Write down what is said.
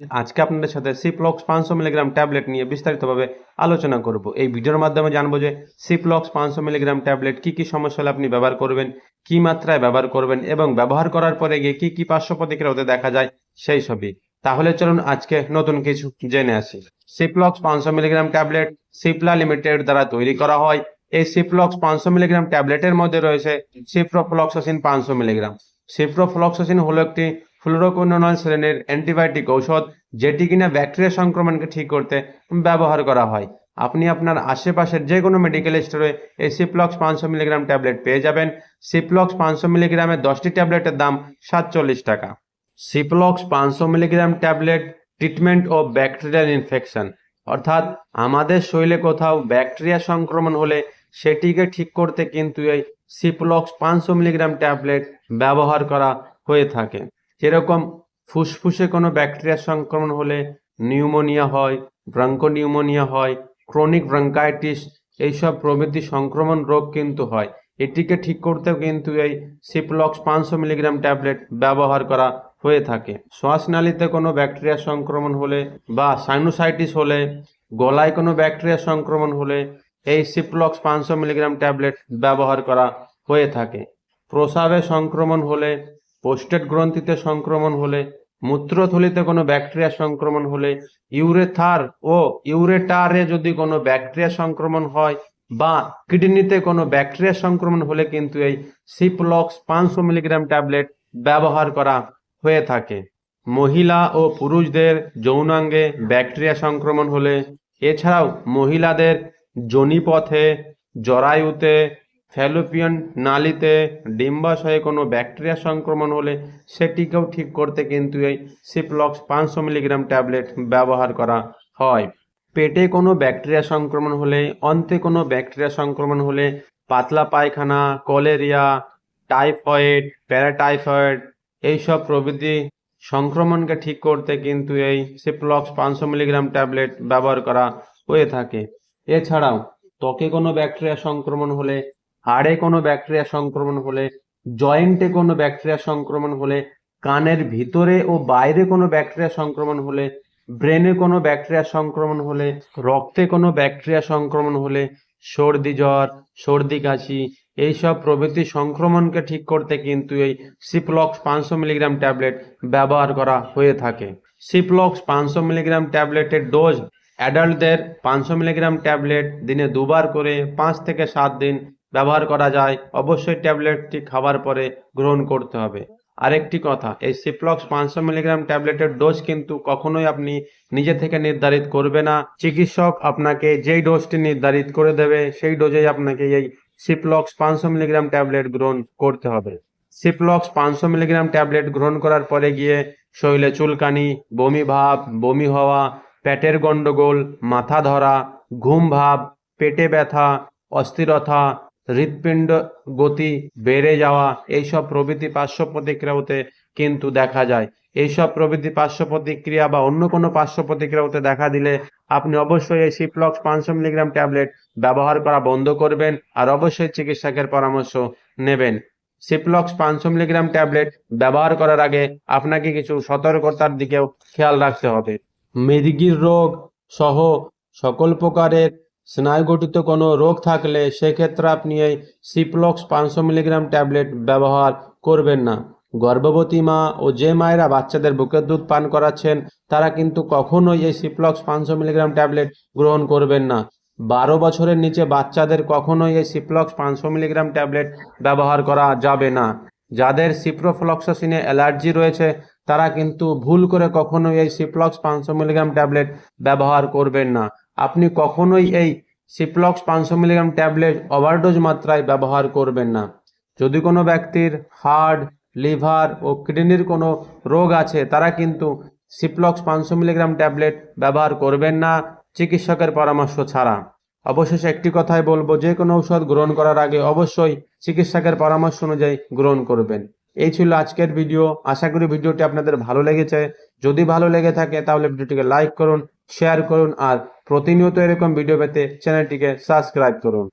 আজকে আপনাদের সাথে সিপ্লক্স পাঁচশো মিলিগ্রাম ট্যাবলেট নিয়ে বিস্তারিতভাবে আলোচনা করব। এই ভিডিওর মাধ্যমে জানব যে সিপ্লক্স পাঁচশো মিলিগ্রাম ট্যাবলেট কি কি সমস্যা হলে আপনি ব্যবহার করবেন, কি মাত্রায় ব্যবহার করবেন এবং ব্যবহার করার পরে গিয়ে কি কি পার্শ্ব প্রতিক্রিয়া হতে দেখা যায় সেই সবই। তাহলে চলুন আজকে নতুন কিছু জেনে আসি। সিপ্লক্স পাঁচশো মিলিগ্রাম ট্যাবলেট সিপ্লা লিমিটেড দ্বারা তৈরি করা হয়। এই সিপ্লক্স পাঁচশো মিলিগ্রাম ট্যাবলেটের মধ্যে রয়েছে সিপ্রোফ্লক্সাসিন পাঁচশো মিলিগ্রাম। সিপ্রোফ্লক্সাসিন হলো একটি ফ্লুরোকুইনোনল শ্রেণির অ্যান্টিবায়োটিক ঔষধ, যেটি কিনা ব্যাকটেরিয়া সংক্রমণকে ঠিক করতে ব্যবহার করা হয়। আপনি আপনার আশেপাশের যে কোনো মেডিকেল স্টোরে এই সিপ্লক্স পাঁচশো মিলিগ্রাম ট্যাবলেট পেয়ে যাবেন। সিপ্লক্স পাঁচশো মিলিগ্রামের দশটি ট্যাবলেটের দাম সাতচল্লিশ টাকা। সিপ্লক্স পাঁচশো মিলিগ্রাম ট্যাবলেট ট্রিটমেন্ট ও ব্যাকটেরিয়াল ইনফেকশন অর্থাৎ আমাদের শরীরে কোথাও ব্যাকটেরিয়া সংক্রমণ হলে সেটিকে ঠিক করতে কিন্তু এই সিপ্লক্স পাঁচশো মিলিগ্রাম ট্যাবলেট ব্যবহার করা হয়ে থাকে। যেরকম ফুসফুসে কোনো ব্যাকটেরিয়া সংক্রমণ হলে নিউমোনিয়া হয়, ব্রঙ্কোনিউমোনিয়া হয়, ক্রনিক ব্রঙ্কাইটিস, এইসব প্রভৃতি সংক্রমণ রোগ কিন্তু হয়। এটিকে ঠিক করতেও কিন্তু এই সিপ্লক্স পাঁচশো মিলিগ্রাম ট্যাবলেট ব্যবহার করা হয়ে থাকে। শ্বাসনালীতে কোনো ব্যাকটেরিয়া সংক্রমণ হলে বা সাইনোসাইটিস হলে, গলায় কোনো ব্যাকটেরিয়া সংক্রমণ হলে এই সিপ্লক্স পাঁচশো মিলিগ্রাম ট্যাবলেট ব্যবহার করা হয়ে থাকে। প্রসাবে সংক্রমণ হলে পোস্টেট গ্রন্থিতে সংক্রমণ হলে, মূত্রথলিতে কোনো ব্যাকটেরিয়া সংক্রমণ হলে, ইউরেথার ও ইউরেটারে যদি কোনো ব্যাকটেরিয়া সংক্রমণ হয় বা কিডনিতে কোনো ব্যাকটেরিয়া সংক্রমণ হলে কিন্তু এই সিপ্লক্স পাঁচশো মিলিগ্রাম ট্যাবলেট ব্যবহার করা হয়ে থাকে। মহিলা ও পুরুষদের যৌনাঙ্গে ব্যাকটেরিয়া সংক্রমণ হলে, এছাড়াও মহিলাদের যোনিপথে জরায়ুতে ফ্যালোপিয়ান নালিতে ডিম্বাশয়ে কোনো ব্যাকটেরিয়া সংক্রমণ হলে সেটিকেও ঠিক করতে কিন্তু এই সিপ্লক্স পাঁচশো মিলিগ্রাম ট্যাবলেট ব্যবহার করা হয়। পেটে কোনো ব্যাকটেরিয়া সংক্রমণ হলে, অন্তে কোনো ব্যাকটেরিয়া সংক্রমণ হলে পাতলা পায়খানা, কলেরিয়া, টাইফয়েড, প্যারাটাইফয়েড এইসব প্রভৃতি সংক্রমণকে ঠিক করতে কিন্তু এই সিপ্লক্স পাঁচশো মিলিগ্রাম ট্যাবলেট ব্যবহার করা হয়ে থাকে। এছাড়াও ত্বকে কোনো ব্যাকটেরিয়া সংক্রমণ হলে হাড়ে কোনো ব্যাকটেরিয়া সংক্রমণ হলে, জয়েন্টে কোনো ব্যাকটেরিয়া সংক্রমণ হলে, কানের ভিতরে ও বাইরে কোনো ব্যাকটেরিয়া সংক্রমণ হলে, ব্রেনে কোনো ব্যাকটেরিয়া সংক্রমণ হলে, রক্তে কোনো ব্যাকটেরিয়া সংক্রমণ হলে, সর্দি জ্বর, সর্দি কাশি, এইসব প্রভৃতি সংক্রমণকে ঠিক করতে কিন্তু এই সিপ্লক্স পাঁচশো মিলিগ্রাম ট্যাবলেট ব্যবহার করা হয়ে থাকে। সিপ্লক্স পাঁচশো মিলিগ্রাম ট্যাবলেটের ডোজ অ্যাডাল্টদের পাঁচশো মিলিগ্রাম ট্যাবলেট দিনে দুবার করে পাঁচ থেকে সাত দিন ব্যবহার করা যায়, অবশ্যই ট্যাবলেটটি খাবার পরে গ্রহণ করতে হবে। আরেকটি কথা, এই সিপ্লক্স পাঁচশো মিলিগ্রাম ট্যাবলেটের ডোজ কিন্তু কখনোই আপনি নিজে থেকে নির্ধারিত করবে না। চিকিৎসক আপনাকে যেই ডোজটি নির্ধারিত করে দেবে, সেই ডোজেই আপনাকে এই সিপ্লক্স পাঁচশো মিলিগ্রাম ট্যাবলেট গ্রহণ করতে হবে। সিপ্লক্স পাঁচশো মিলিগ্রাম ট্যাবলেট গ্রহণ করার পরে গিয়ে শরীরে চুলকানি, বমি ভাব, বমি হওয়া, পেটের গন্ডগোল, মাথা ধরা, ঘুম ভাব, পেটে ব্যথা, অস্থিরতা হৃৎপিণ্ড গতি বেড়ে যাওয়া, এইসব প্রভৃতি পার্শ্ব প্রতিক্রিয়া হতে কিন্তু দেখা যায়। এইসব প্রভৃতি পার্শ্ব প্রতিক্রিয়া বা অন্য কোনো পার্শ্ব প্রতিক্রিয়া হতে দেখা দিলে আপনি অবশ্যই এই সিপ্লক্স পাঁচশো মিলিগ্রাম ট্যাবলেট ব্যবহার করা বন্ধ করবেন আর অবশ্যই চিকিৎসকের পরামর্শ নেবেন। সিপ্লক্স পাঁচশো মিলিগ্রাম ট্যাবলেট ব্যবহার করার আগে আপনাকে কিছু সতর্কতার দিকেও খেয়াল রাখতে হবে। মৃগির রোগ সহ সকল প্রকারের স্নায়ুগঠিত কোনো রোগ থাকলে সেক্ষেত্রে আপনি এই সিপ্লক্স পাঁচশো মিলিগ্রাম ট্যাবলেট ব্যবহার করবেন না। গর্ভবতী মা ও যে মায়েরা বাচ্চাদের বুকের দুধ পান করাচ্ছেন, তারা কিন্তু কখনোই এই সিপ্লক্স পাঁচশো মিলিগ্রাম ট্যাবলেট গ্রহণ করবেন না। বারো বছরের নিচে বাচ্চাদের কখনোই এই সিপ্লক্স পাঁচশো মিলিগ্রাম ট্যাবলেট ব্যবহার করা যাবে না। যাদের সিপ্রোফ্লক্সাসিনে অ্যালার্জি রয়েছে, তারা কিন্তু ভুল করে কখনোই এই সিপ্লক্স পাঁচশো মিলিগ্রাম ট্যাবলেট ব্যবহার করবেন না। আপনি কখনোই এই সিপ্লক্স পাঁচশো মিলিগ্রাম ট্যাবলেট ওভারডোজ মাত্রায় ব্যবহার করবেন না। যদি কোনো ব্যক্তির হার্ট লিভার ও কিডনির কোনো রোগ আছে, তারা কিন্তু সিপ্লক্স পাঁচশো মিলিগ্রাম ট্যাবলেট ব্যবহার করবেন না চিকিৎসকের পরামর্শ ছাড়া। অবশেষে একটি কথাই বলব, যে কোনো ঔষধ গ্রহণ করার আগে অবশ্যই চিকিৎসকের পরামর্শ অনুযায়ী গ্রহণ করবেন। এই ছিল আজকের ভিডিও। আশা করি ভিডিওটি আপনাদের ভালো লেগেছে। যদি ভালো লেগে থাকে, তাহলে ভিডিওটিকে লাইক করুন, শেয়ার করুন আর প্রতিনিয়ত এরকম ভিডিও পেতে চ্যানেলটিকে সাবস্ক্রাইব করুন।